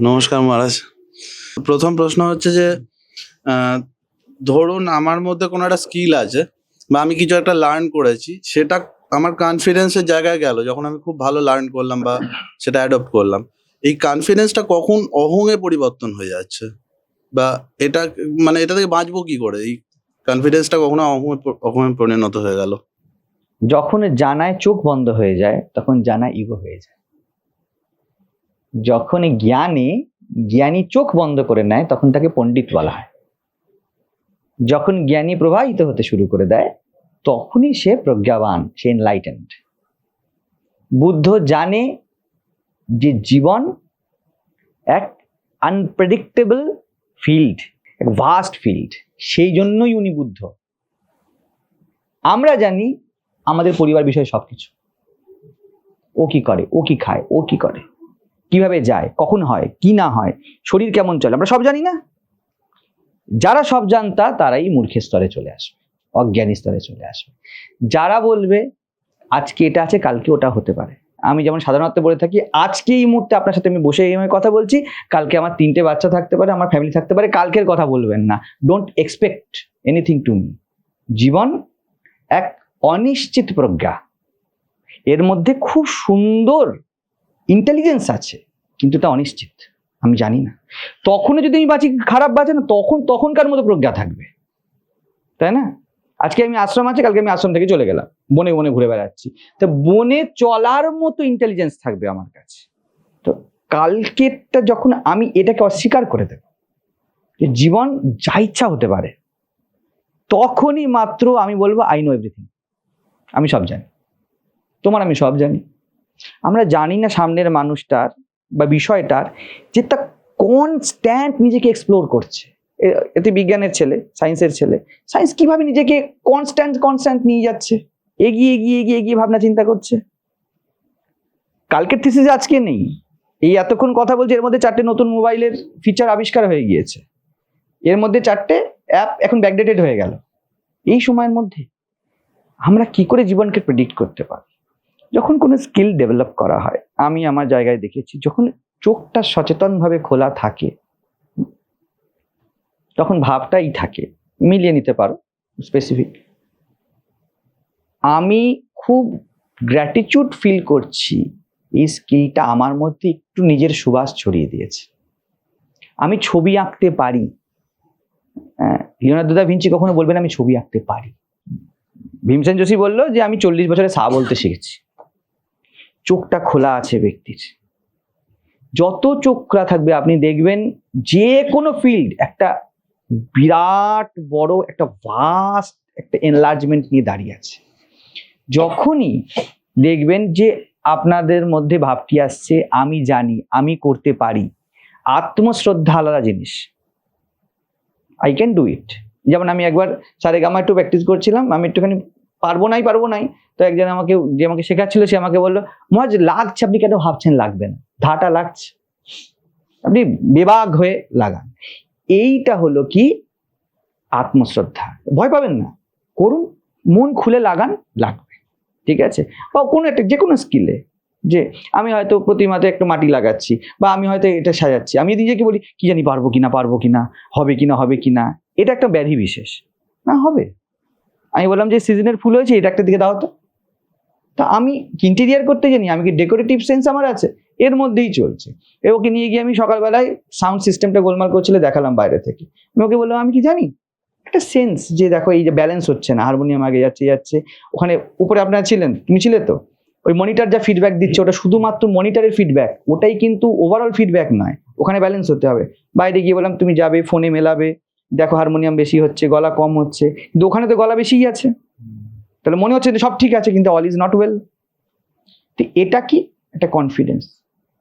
নমস্কার মহারাজ। প্রথম প্রশ্ন হচ্ছে যে ধরুন আমার মধ্যে কোনো একটা স্কিল আছে বা আমি কিছু একটা লার্ন করেছি, সেটা আমার কনফিডেন্সের জায়গায় গেল, যখন আমি খুব ভালো লার্ন করলাম বা সেটা অ্যাডপ্ট করলাম। এই কনফিডেন্সটা কখন অহংয়ে পরিবর্তন হয়ে যাচ্ছে? বা এটা মানে এটা থেকে বাঁচবো কি করে? এই কনফিডেন্সটা কখনো অহংয়ে প- অহংয়ে পরিণত হয়ে গেল? যখন জানায় চোখ বন্ধ হয়ে যায়, তখন জানা ইগো হয়ে যায়। যখন জ্ঞানে, জ্ঞানী চোখ বন্ধ করে নেয়, তখন তাকে পণ্ডিত বলা হয়। যখন জ্ঞানী প্রবাহিত হতে শুরু করে দেয়, তখনই সে প্রজ্ঞাবান, সে এনলাইটেন্ড বুদ্ধ জানে যে জীবন এক আনপ্রেডিক্টেবল ফিল্ড এক ভাস্ট ফিল্ড সেই জন্যই উনি বুদ্ধ। আমরা জানি আমাদের পরিবার বিষয়ে সবকিছু। ও কি করে? ও কি খায়? ও কি করে? কীভাবে যায়, কখন হয়, কি না হয়, শরীর কেমন চলে, আমরা সব জানি না। যারা সব জানতা, তারাই মূর্খের স্তরে চলে আসবে অজ্ঞানী স্তরে চলে আসবে। যারা বলবে, আজকে এটা আছে, কালকে ওটা হতে পারে। আমি যেমন সাধারণত বলে থাকি, আজকে এই মুহূর্তে আপনার সাথে আমি বসে এই কথা বলছি, কালকে আমার তিনটে বাচ্চা থাকতে পারে, আমার ফ্যামিলি থাকতে পারে, কালকের কথা বলবেন না। Don't expect anything to me জীবন এক অনিশ্চিত প্রজ্ঞা। এর মধ্যে খুব সুন্দর ইন্টেলিজেন্স আছে, কিন্তু তা অনিশ্চিত, আমি জানি না। তখনও যদি আমি বাঁচি, খারাপ বাঁচে না, তখন, তখনকার মতো প্রজ্ঞা থাকবে। তাই না? আজকে আমি আশ্রম আছে, কালকে আমি আশ্রম থেকে চলে গেলাম, বনে বনে ঘুরে বেড়াচ্ছি। তো বনে চলার মতো ইন্টেলিজেন্স থাকবে আমার কাছে। তো কালকেরটা যখন আমি এটাকে অস্বীকার করে দেব, যে জীবন যা ইচ্ছা হতে পারে, তখনই মাত্র আমি বলব আই নো এভরিথিং আমি সব জানি। তোমার আমি সব জানি। আমরা জানি না সামনের মানুষটার বা বিষয়টার যে তা কনস্ট্যান্ট নিজেকে এক্সপ্লোর করছে। এতে বিজ্ঞানের ছেলে সায়েন্সের ছেলে সায়েন্স কীভাবে নিজেকে কনস্ট্যান্ট কনস্ট্যান্ট নিয়ে যাচ্ছে? এগিয়ে এগিয়ে এগিয়ে এগিয়ে ভাবনা চিন্তা করছে। কালকের থিসিস আজকে নেই। এই এতক্ষণ কথা বলছি, এর মধ্যে চারটে নতুন মোবাইলের ফিচার আবিষ্কার হয়ে গিয়েছে। এর মধ্যে চারটে অ্যাপ এখন ব্যাকডেটেড হয়ে গেল। এই সময়ের মধ্যে আমরা কি করে জীবনকে প্রেডিক্ট করতে পারি? যখন কোনো স্কিল ডেভেলপ করা হয়, আমি আমার জায়গায় দেখেছি, যখন চোখটা সচেতনভাবে খোলা থাকে, তখন ভাবটাই থাকে, মিলিয়ে নিতে পারো স্পেসিফিক আমি খুব গ্র্যাটিচিউড ফিল করছি, এই স্কিলটা আমার মধ্যে একটু নিজের সুবাস ছড়িয়ে দিয়েছে। আমি ছবি আঁকতে পারি। লিওনার্দো দা ভিঞ্চি কখনো বলবেন আমি ছবি আঁকতে পারি? ভীমসেন যোশী বলল যে, আমি চল্লিশ বছরে সা বলতে শিখেছি। চোখটা খোলা আছে ব্যক্তির। যত চোখ খোলা থাকবে, আপনি দেখবেন যে কোনো ফিল্ড একটা বিরাট বড়, একটা ভাস্ট একটা এনলার্জমেন্ট নিয়ে দাঁড়িয়ে আছে। যখনই দেখবেন যে আপনাদের মধ্যে ভাবটি আসছে, আমি জানি, আমি করতে পারি, আত্মশ্রদ্ধা আলাদা জিনিস। আই ক্যান ডু ইট যেমন আমি একবার সারেগামা একটু প্র্যাকটিস করছিলাম, আমি একটুখানি পারব নাই পারব নাই। তো একজন আমাকে, যে আমাকে শেখাচ্ছিল, সে আমাকে বলল মহাজ লাগছে, আপনি কেন ভাবছেন লাগবে না? ধাটা লাগছে। আপনি বেবাগ হয়ে লাগান। এইটা হলো কি? আত্মশ্রদ্ধা। ভয় পাবেন না। করুন, মন খুলে লাগান, লাগবে। ঠিক আছে? বা কোনো একটা, যে কোনো স্কিলে যে আমি হয়তো প্রতিমাতে একটু মাটি লাগাচ্ছি, বা আমি হয়তো এটা সাজাচ্ছি। আমি নিজেকে বলি, কি জানি পারব কিনা পারব কিনা, হবে কিনা হবে কিনা? এটা একটা ব্যাধি বিশেষ। না, হবে। আমি বললাম যে সিজনের ফুল হয়েছে, এটা একটা দিকে দাও তো। তা আমি ইন্টেরিয়ার করতে জানি, আমি কি ডেকোরেটিভ সেন্স আমার আছে? এর মধ্যেই চলছে। এ ওকে নিয়ে গিয়ে আমি সকালবেলায় সাউন্ড সিস্টেমটা গোলমাল করছিল, দেখালাম বাইরে থেকে। আমি ওকে বললাম, আমি কি জানি? একটা সেন্স যে দেখো, এই যে ব্যালেন্স হচ্ছে না হারমোনিয়াম আগে যাচ্ছে যাচ্ছে। ওখানে উপরে আপনারা ছিলেন, তুমি ছিলে তো? ওই মনিটর যা ফিডব্যাক দিচ্ছে, ওটা শুধুমাত্র মনিটারের ফিডব্যাক ওটাই কিন্তু ওভারঅল ফিডব্যাক নয়। ওখানে ব্যালেন্স হতে হবে। বাইরে গিয়ে বললাম, তুমি যাবে ফোনে মেলাবে। দেখো হারমোনিয়াম বেশি হচ্ছে, গলা কম হচ্ছে, কিন্তু ওখানে তো গলা বেশিই আছে। তাহলে মনে হচ্ছে সব ঠিক আছে, কিন্তু অল ইজ নট ওয়েল তো এটা কি? একটা কনফিডেন্স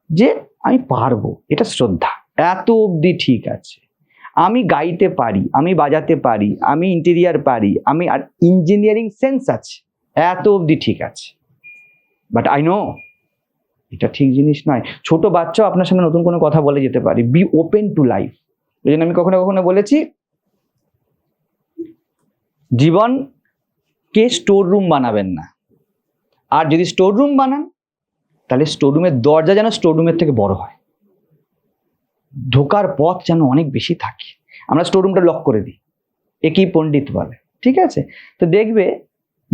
যে আমি পারব, এটা শ্রদ্ধা। এত অবধি ঠিক আছে। আমি গাইতে পারি, আমি বাজাতে পারি, আমি ইন্টেরিয়ার পারি, আমি আর ইঞ্জিনিয়ারিং সেন্স আছে, এত অবধি ঠিক আছে। বাট আই নো এটা ঠিক জিনিস নয়। ছোট বাচ্চাও আপনার সামনে নতুন কোনো কথা বলে যেতে পারে। বি ওপেন টু লাইফ ওই জন্য আমি কখনো কখনো বলেছি জীবনকে স্টোর রুম বানাবেন না। আর যদি স্টোর রুম বানান, তাহলে স্টোর রুমের দরজা যেন স্টোর রুমের থেকে বড় হয়। ঢোকার পথ যেন অনেক বেশি থাকে। আমরা স্টোররুমটা লক করে দিই। একই পণ্ডিত বলে। ঠিক আছে? তো দেখবে,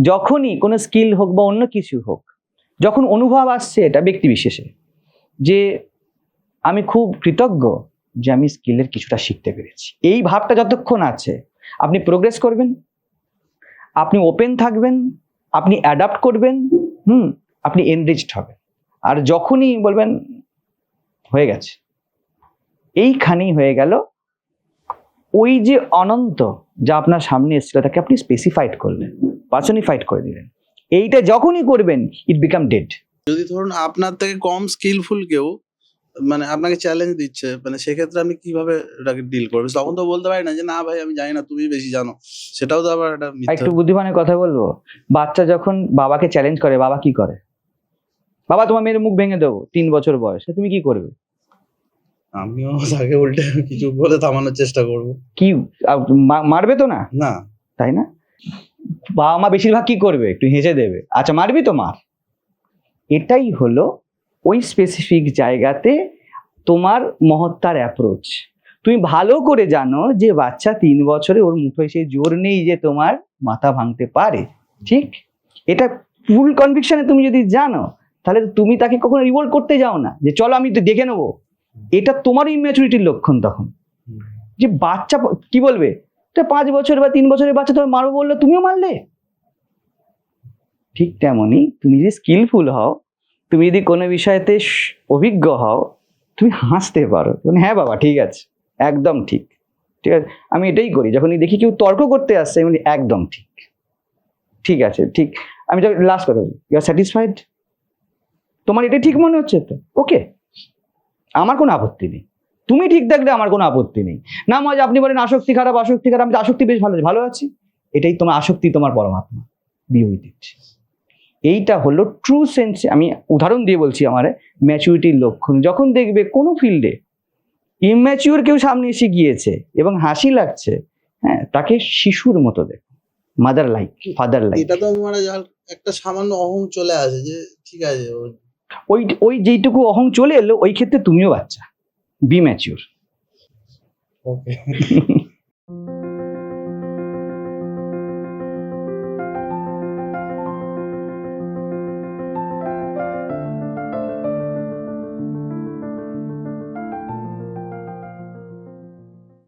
যখনই কোনো স্কিল হোক বা অন্য কিছু হোক, যখন অনুভব আসছে এটা ব্যক্তি বিশেষে, যে আমি খুব কৃতজ্ঞ যে আমি স্কিলের কিছুটা শিখতে পেরেছি। এই ভাবটা যতক্ষণ আছে, আপনি প্রোগ্রেস করবেন আপনি ওপেন থাকবেন, আপনি অ্যাডাপ্ট করবেন, হুম, আপনি এনরিচড হবেন। আর যখনই বলবেন, হয়ে গেছে। এইখানেই হয়ে গেল, ওই যে অনন্ত যা আপনার সামনে এসেছিল, তাকে আপনি স্পেসিফাইড করলেন পার্সনিফাইড করে দিলেন। এইটা যখনই করবেন ইট বিকাম ডেড যদি ধরুন আপনার থেকে কম স্কিলফুল কেউ মানে আপনাকে চ্যালেঞ্জ দিচ্ছে মানে সেক্ষেত্রে আপনি কীভাবে এটাকে ডিল করবেন? তখন তো বলতে পারি না যে না ভাই আমি জানি না তুমি বেশি জানো। সেটাও তো আবার একটা একটু বুদ্ধিমানের কথা বলব। বাচ্চা যখন বাবাকে চ্যালেঞ্জ করে বাবা কি করে? বাবা তোমার মেয়ের মুখ ভেঙে দেবো তিন বছর বয়সে তুমি কি করবে? আমিও তাকে উল্টে কিছু বলে থামানোর চেষ্টা করব। কি মারবে তো না? না। তাই না? বাবা মা বেশিরভাগ কি করবে? একটু হেসে দেবে। আচ্ছা মারবি তো মার। এটাই হলো ওই স্পেসিফিক জায়গাতে তোমার মহত্তার অ্যাপ্রোচ তুমি ভালো করে জানো যে বাচ্চা তিন বছরে ওর মুখে সেই জোর নেই যে তোমার মাথা ভাঙতে পারে, ঠিক? এটা ফুল কনভিকশনে তুমি যদি জানো, তাহলে তুমি তাকে কখনো রিভোল্ট করতে যাও না, যে চলো আমি তো দেখে নেব। এটা তোমার ইম্যাচুরিটির লক্ষণ তখন। যে বাচ্চা কি বলবে? পাঁচ বছর বা তিন বছরের বাচ্চা তুমি মারবো বললে তুমিও মারলে? ঠিক তেমনই তুমি যদি স্কিলফুল হও তুমি যদি কোনো বিষয়তে অভিজ্ঞ হও, তুমি হাসতে পারো। মানে হ্যাঁ বাবা, ঠিক আছে। একদম ঠিক। ঠিক আছে? আমি এটাই করি। যখনই দেখি কেউ তর্ক করতে আসছে, আমি একদম ঠিক। ঠিক আছে, ঠিক। আমি যখন লাস্ট কথা বলি ইউ আর স্যাটিসফাইড তোমার এটা ঠিক মনে হচ্ছে তো? ওকে আমার কোনো আপত্তি নেই। তুমি ঠিক থাকলে আমার কোনো আপত্তি নেই। না মজা আপনি বলেন, আসক্তি খারাপ আসক্তি খারাপ, আমি তো আসক্তি বেশ ভালো আছি ভালো আছি। এটাই তোমার আসক্তি, তোমার পরমাত্মা। বি উইথ ইট এইটা হলো ট্রু সেন্স আমি উদাহরণ দিয়ে বলছি আমার ম্যাচুরিটির লক্ষণ। যখন দেখবে কোনো ফিল্ডে ইম্যাচিউর কেউ সামনে এসে গিয়েছে এবং হাসি লাগছে হ্যাঁ তাকে শিশুর মতো দেখ মাদার লাইক ফাদার লাইক এটা তো মানে একটা সামান্য অহং চলে আসে যে ঠিক আছে ওই ওই যেইটুকু অহং চলে এলো ওই ক্ষেত্রে তুমিও বাচ্চা বি ম্যাচিউর ওকে